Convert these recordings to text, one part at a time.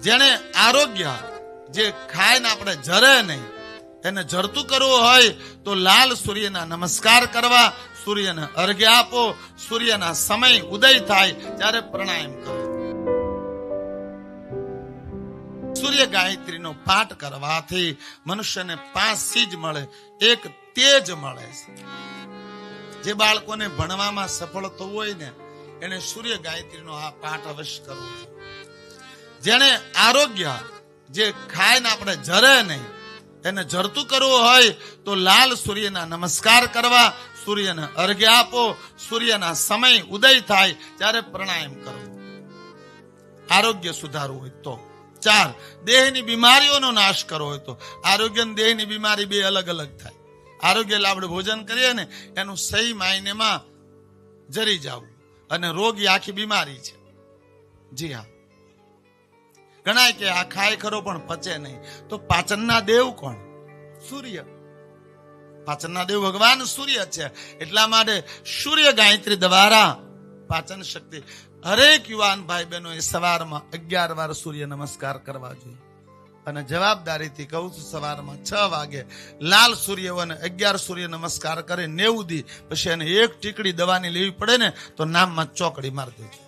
જેને આરોગ્ય જે ખાય ને આપણે જરે નહીં, એને જરતું કરવું હોય તો લાલ સૂર્યના નમસ્કાર કરવા, સૂર્યને અર્ઘ્ય આપો, સૂર્યના સમય ઉદય થાય ત્યારે પ્રાણાયામ કરો. સૂર્ય ગાયત્રીનો પાઠ કરવાથી મનુષ્યને પાંચ ચીજ મળે, એક તેજ મળે જે બાળકોને ભણવામાં સફળ થવું હોય ને, એને સૂર્ય ગાયત્રીનો આ પાઠ અવશ્ય કરવો જોઈએ. જેને આરોગ્ય જે ખાય ને આપણે જરે નહીં, એને જરતું કરવું હોય તો લાલ સૂર્યના નમસ્કાર કરવા, સૂર્યને અર્ઘ્ય આપો, સૂર્યના સમય ઉદય થાય ત્યારે પ્રાણાયામ કરો. આરોગ્ય સુધારવું હોય તો. ચાર, દેહની બીમારીઓનો નાશ કરવો હોય તો. આરોગ્ય અને દેહની બીમારી બે અલગ અલગ થાય. આરોગ્ય એટલે આપણે ભોજન કરીએ ને એનું સહી માયનેમાં જરી જવું. અને રોગ એ આખી બીમારી છે. જી હા. ગણાય કે આ ખાય ખરો પણ પચે નહીં. તો પાચનના દેવ કોણ? સૂર્ય. પાચનના દેવ ભગવાન સૂર્ય છે. એટલા માટે સૂર્ય ગાયત્રી દ્વારા પાચન શક્તિ. હરેક યુવાન ભાઈ બહેનો એ સવારમાં અગિયાર વાર સૂર્ય નમસ્કાર કરવા જોઈએ. અને જવાબદારીથી કહું છું, સવારમાં છ વાગે લાલ સૂર્ય અને અગિયાર સૂર્ય નમસ્કાર કરે નેવું દી. પછી એને એક ટીકડી દવાની લેવી પડે ને, તો નામમાં ચોકડી મારી દેજો.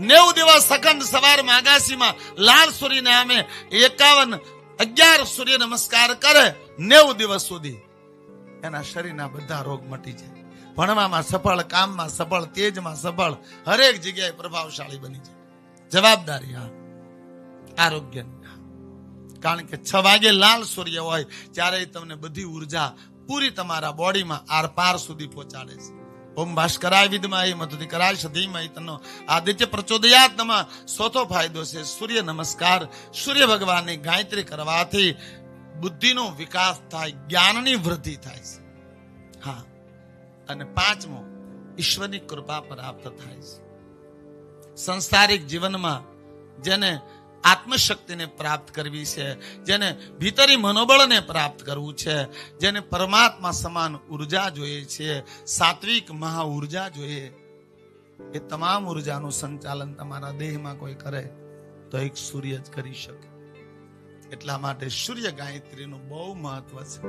નેવું દિવસ સખંડ સવારમાં આગાસીમાં લાલ સૂર્ય નામે એકાવન અગિયાર સૂર્ય નમસ્કાર કરે નેવ દિવસ સુધી. એના શરીરના બધા રોગ મટી જાય. ભણવામાં સફળ, કામમાં સફળ, તેજમાં સફળ, હરેક જગ્યાએ પ્રભાવશાળી બની જાય. જવાબદારી હા. આરોગ્ય. કારણ કે છ વાગે લાલ સૂર્ય હોય ત્યારે તમને બધી ઊર્જા પૂરી તમારા બોડીમાં આરપાર સુધી પહોંચાડે છે. ઓમ ભાસ્કરાય વિદમાય મધુધિકરાય કરાય સધીમય તનો. આદિત્ય પ્રચોદયાત્મા ચોથો ફાયદો છે સૂર્ય નમસ્કાર. સૂર્ય ભગવાનની ગાયત્રી કરવાથી બુદ્ધિનો વિકાસ થાય, જ્ઞાનની વૃદ્ધિ થાય છે. હા. અને પાંચમો, ઈશ્વરની કૃપા પ્રાપ્ત થાય છે. સંસારિક જીવનમાં જેને આત્મશક્તિને પ્રાપ્ત કરવી છે, જેને ભીતરી મનોબળને પ્રાપ્ત કરવું છે, જેને પરમાત્મા સમાન ઊર્જા જોઈએ છે, સાત્વિક મહા ઊર્જા જોઈએ. એ તમામ ઉર્જાનું સંચાલન તમારા દેહમાં કોઈ કરે તો એક સૂર્ય જ કરી શકે. એટલા માટે સૂર્ય ગાયત્રીનું બહુ મહત્વ છે.